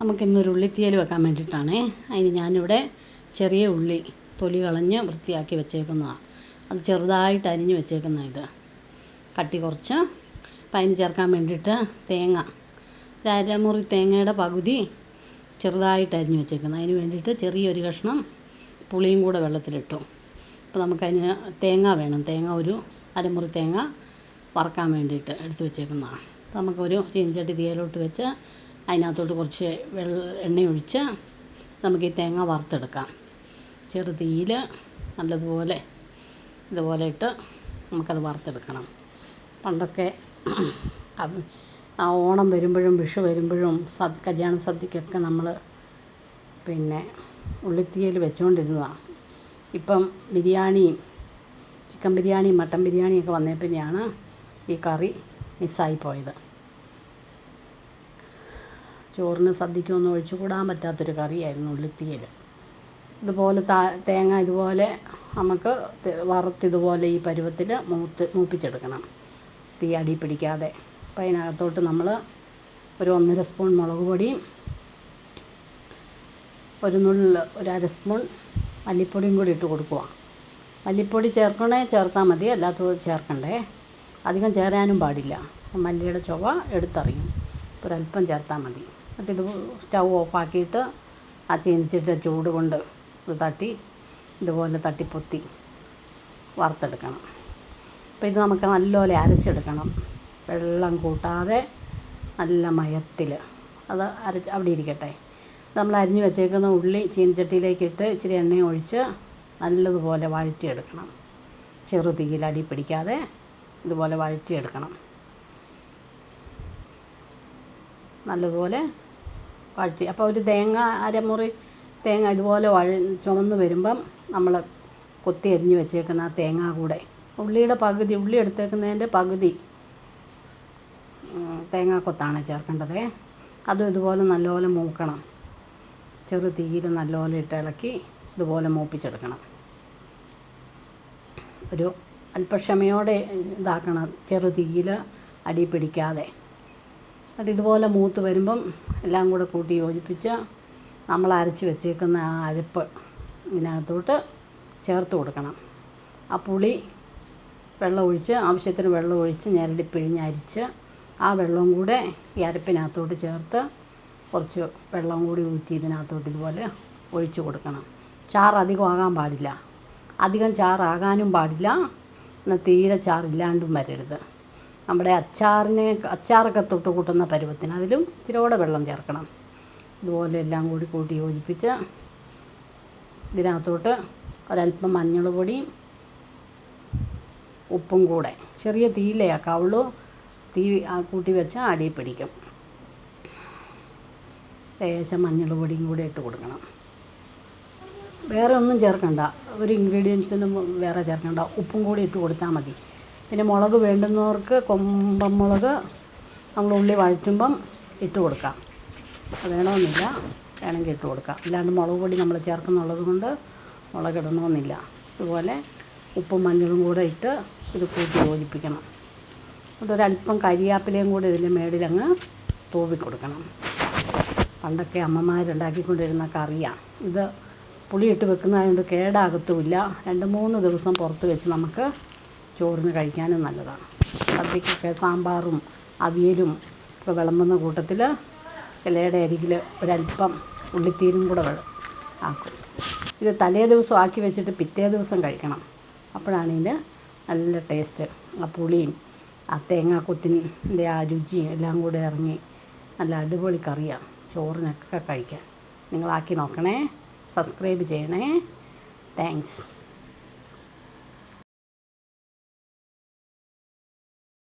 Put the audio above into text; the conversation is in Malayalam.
നമുക്കിന്നൊരു ഉള്ളിത്തീയൽ വെക്കാൻ വേണ്ടിയിട്ടാണേ. അതിന് ഞാനിവിടെ ചെറിയ ഉള്ളി തൊലി കളഞ്ഞ് വൃത്തിയാക്കി വെച്ചേക്കുന്നതാണ് അത് ചെറുതായിട്ട് അരിഞ്ഞ് വെച്ചേക്കുന്ന ഇത്. കട്ടി കുറച്ച്. അപ്പം അതിന് ചേർക്കാൻ വേണ്ടിയിട്ട് തേങ്ങ. ഒരു തേങ്ങയുടെ പകുതി ചെറുതായിട്ട് അരിഞ്ഞ് വെച്ചേക്കുന്നത് അതിന് വേണ്ടിയിട്ട് ചെറിയൊരു കഷ്ണം പുളിയും കൂടെ വെള്ളത്തിലിട്ടു. അപ്പോൾ നമുക്കതിന് തേങ്ങ വേണം. തേങ്ങ ഒരു അരമുറി തേങ്ങ വറക്കാൻ വേണ്ടിയിട്ട് എടുത്ത് വെച്ചേക്കുന്നതാണ് നമുക്കൊരു ചീനച്ചട്ടി തീയിലോട്ട് വെച്ച് അതിനകത്തോട്ട് കുറച്ച് വെള്ള എണ്ണ ഒഴിച്ച് നമുക്ക് ഈ തേങ്ങ വറുത്തെടുക്കാം. ചെറു നല്ലതുപോലെ ഇതുപോലെ ഇട്ട് നമുക്കത് വറുത്തെടുക്കണം. പണ്ടൊക്കെ ആ ഓണം വരുമ്പോഴും വിഷു വരുമ്പോഴും സദ് കല്യാണ സദ്യക്കൊക്കെ നമ്മൾ പിന്നെ ഉള്ളിത്തീയൽ വെച്ചുകൊണ്ടിരുന്നതാണ് ഇപ്പം ബിരിയാണിയും ചിക്കൻ ബിരിയാണിയും മട്ടൻ ബിരിയാണിയൊക്കെ വന്നേ പിന്നെയാണ് ഈ കറി മിസ്സായി പോയത്. ചോറിന് സദ്യക്കൊന്നും ഒഴിച്ചു കൂടാൻ പറ്റാത്തൊരു കറിയായിരുന്നു ഉള്ളിത്തീയൽ ഇതുപോലെ തേങ്ങ ഇതുപോലെ നമുക്ക് വറുത്ത് ഇതുപോലെ ഈ പരുവത്തിൽ മൂത്ത് മൂപ്പിച്ചെടുക്കണം. തീ അടി പിടിക്കാതെ. അപ്പം അതിനകത്തോട്ട് നമ്മൾ ഒരു ഒന്നര സ്പൂൺ മുളക് പൊടിയും ഒരു നുള്ളിൽ ഒരു അര സ്പൂൺ മല്ലിപ്പൊടിയും കൂടി ഇട്ട് കൊടുക്കുക മല്ലിപ്പൊടി ചേർക്കണേ ചേർത്താൽ മതി അല്ലാത്തത് ചേർക്കണ്ടേ. അധികം ചേരാനും പാടില്ല. മല്ലിയുടെ ചൊവ എടുത്തറിയും. ഒരല്പം ചേർത്താൽ മതി. ഇത് സ്റ്റൗ ഓഫാക്കിയിട്ട് ആ ചീനിച്ചിട്ട് ചൂട് കൊണ്ട് ഇത് തട്ടി ഇതുപോലെ തട്ടിപ്പൊത്തി വറുത്തെടുക്കണം. അപ്പോൾ ഇത് നമുക്ക് നല്ലപോലെ അരച്ചെടുക്കണം. വെള്ളം കൂട്ടാതെ നല്ല മയത്തിൽ അത് അരച്ച് അവിടെ ഇരിക്കട്ടെ. നമ്മൾ അരിഞ്ഞ് വെച്ചേക്കുന്ന ഉള്ളി ചീനച്ചട്ടിയിലേക്കിട്ട് ഇച്ചിരി എണ്ണ ഒഴിച്ച് നല്ലതുപോലെ വഴറ്റിയെടുക്കണം. ചെറു തീയിൽ അടി പിടിക്കാതെ ഇതുപോലെ വഴറ്റിയെടുക്കണം. നല്ലതുപോലെ വഴറ്റി അപ്പോൾ ഒരു തേങ്ങ അരമുറി തേങ്ങ ഇതുപോലെ വഴ ചുവന്ന് വരുമ്പം നമ്മൾ കൊത്തി അരിഞ്ഞ് വെച്ചേക്കുന്ന ആ തേങ്ങ കൂടെ. ഉള്ളിയുടെ പകുതി ഉള്ളി എടുത്തേക്കുന്നതിന്റെ പകുതി തേങ്ങാക്കൊത്താണ് ചേർക്കേണ്ടത്. അതും ഇതുപോലെ നല്ലപോലെ മൂക്കണം. ചെറു തീയിൽ നല്ലപോലെ ഇട്ട് ഇളക്കി ഇതുപോലെ മൂപ്പിച്ചെടുക്കണം. ഒരു അല്പക്ഷമയോടെ ഇതാക്കണം. ചെറു തീയിൽ അടി പിടിക്കാതെ. എന്നിട്ട് ഇതുപോലെ മൂത്ത് വരുമ്പം എല്ലാം കൂടെ കൂട്ടി യോജിപ്പിച്ച് നമ്മൾ അരച്ച് വെച്ചേക്കുന്ന ആ അരപ്പ് ഇതിനകത്തോട്ട് ചേർത്ത് കൊടുക്കണം. ആ പുളി വെള്ളം ഒഴിച്ച് ആവശ്യത്തിന് വെള്ളം ഒഴിച്ച് ഞെരടി പിഴിഞ്ഞരിച്ച് ആ വെള്ളവും കൂടെ ഈ അരപ്പിനകത്തോട്ട് ചേർത്ത് കുറച്ച് വെള്ളം കൂടി ഊറ്റി ഇതിനകത്തോട്ട് ഇതുപോലെ ഒഴിച്ചു കൊടുക്കണം. ചാറ് അധികം ആകാൻ പാടില്ല. അധികം ചാറാകാനും പാടില്ല. എന്നാൽ തീരെ ചാറില്ലാണ്ടും വരരുത്. നമ്മുടെ അച്ചാറിനെ അച്ചാറൊക്കെ തൊട്ട് കൂട്ടുന്ന പരുവത്തിന് അതിലും ഇച്ചിരി കൂടെ വെള്ളം ചേർക്കണം. ഇതുപോലെ എല്ലാം കൂടി കൂട്ടി യോജിപ്പിച്ച് ഇതിനകത്തോട്ട് ഒരല്പം മഞ്ഞൾ പൊടിയും ഉപ്പും കൂടെ. ചെറിയ തീയിലേ ആക്കാവുള്ളൂ തീ കൂട്ടി വെച്ച് അടിയിൽ പിടിക്കും. ലേശം മഞ്ഞൾ പൊടിയും കൂടി ഇട്ട് കൊടുക്കണം. വേറെ ഒന്നും ചേർക്കണ്ട. ഒരു ഇൻഗ്രീഡിയൻസിനും വേറെ ചേർക്കണ്ട. ഉപ്പും കൂടി ഇട്ട് കൊടുത്താൽ മതി. പിന്നെ മുളക് വേണ്ടുന്നവർക്ക് കൊമ്പൻ മുളക് നമ്മൾ ഉള്ളി വഴറ്റുമ്പം ഇട്ട് കൊടുക്കാം. വേണമെന്നില്ല വേണമെങ്കിൽ ഇട്ട് കൊടുക്കാം. അല്ലാണ്ട് മുളക് പൊടി നമ്മൾ ചേർക്കുന്നുള്ളത് കൊണ്ട് മുളക് ഇടണമെന്നില്ല. ഇതുപോലെ ഉപ്പും മഞ്ഞളും കൂടെ ഇട്ട് ഇത് കൂട്ടി യോജിപ്പിക്കണം. എന്നിട്ട് ഒരല്പം കരിയാപ്പിലയും കൂടെ ഇതിന്റെ മേടിലങ്ങ് തൂവി കൊടുക്കണം. പണ്ടൊക്കെ അമ്മമാരുണ്ടാക്കിക്കൊണ്ടിരുന്ന കറിയാണ് ഇത് പുളിയിട്ട് വെക്കുന്നതായതുകൊണ്ട് കേടാകത്തുമില്ല. രണ്ട് മൂന്ന് ദിവസം പുറത്ത് വെച്ച് നമുക്ക് ചോറിന് കഴിക്കാനും നല്ലതാണ്. സദ്യക്കൊക്കെ സാമ്പാറും അവിയലും ഒക്കെ വിളമ്പുന്ന കൂട്ടത്തിൽ ഇലയുടെ അരികിൽ ഒരല്പം ഉള്ളിത്തീരും കൂടെ ആക്കും. ഇത് തലേ ദിവസം ആക്കി വെച്ചിട്ട് പിറ്റേ ദിവസം കഴിക്കണം. അപ്പോഴാണ് നല്ല ടേസ്റ്റ്. ആ പുളിയും ആ തേങ്ങാക്കൊത്തിന്റെ ആ രുചിയും എല്ലാം കൂടെ ഇറങ്ങി നല്ല അടിപൊളി കറിയാണ് ചോറിനൊക്കെ കഴിക്കാൻ. നിങ്ങളാക്കി നോക്കണേ സബ്സ്ക്രൈബ് ചെയ്യണേ. താങ്ക്സ്.